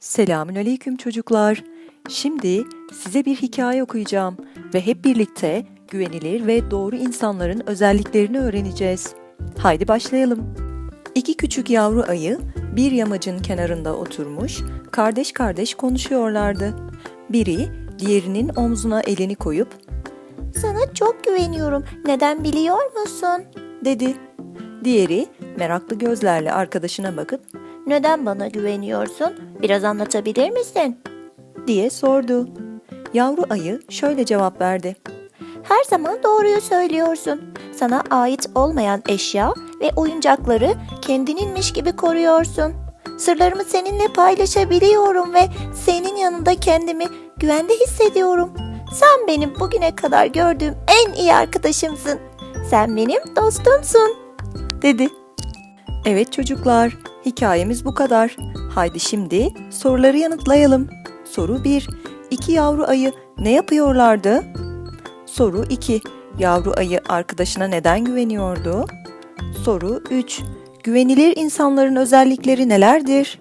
Selamünaleyküm çocuklar. Şimdi size bir hikaye okuyacağım ve hep birlikte güvenilir ve doğru insanların özelliklerini öğreneceğiz. Haydi başlayalım. İki küçük yavru ayı bir yamacın kenarında oturmuş, kardeş kardeş konuşuyorlardı. Biri diğerinin omzuna elini koyup Sana çok güveniyorum. Neden biliyor musun? dedi. Diğeri meraklı gözlerle arkadaşına bakıp Neden bana güveniyorsun? Biraz anlatabilir misin? diye sordu. Yavru ayı şöyle cevap verdi. Her zaman doğruyu söylüyorsun. Sana ait olmayan eşya ve oyuncakları kendininmiş gibi koruyorsun. Sırlarımı seninle paylaşabiliyorum ve senin yanında kendimi güvende hissediyorum. Sen benim bugüne kadar gördüğüm en iyi arkadaşımsın. Sen benim dostumsun. dedi. Evet çocuklar, hikayemiz bu kadar. Haydi şimdi soruları yanıtlayalım. Soru 1. İki yavru ayı ne yapıyorlardı? Soru 2. Yavru ayı arkadaşına neden güveniyordu? Soru 3. Güvenilir insanların özellikleri nelerdir?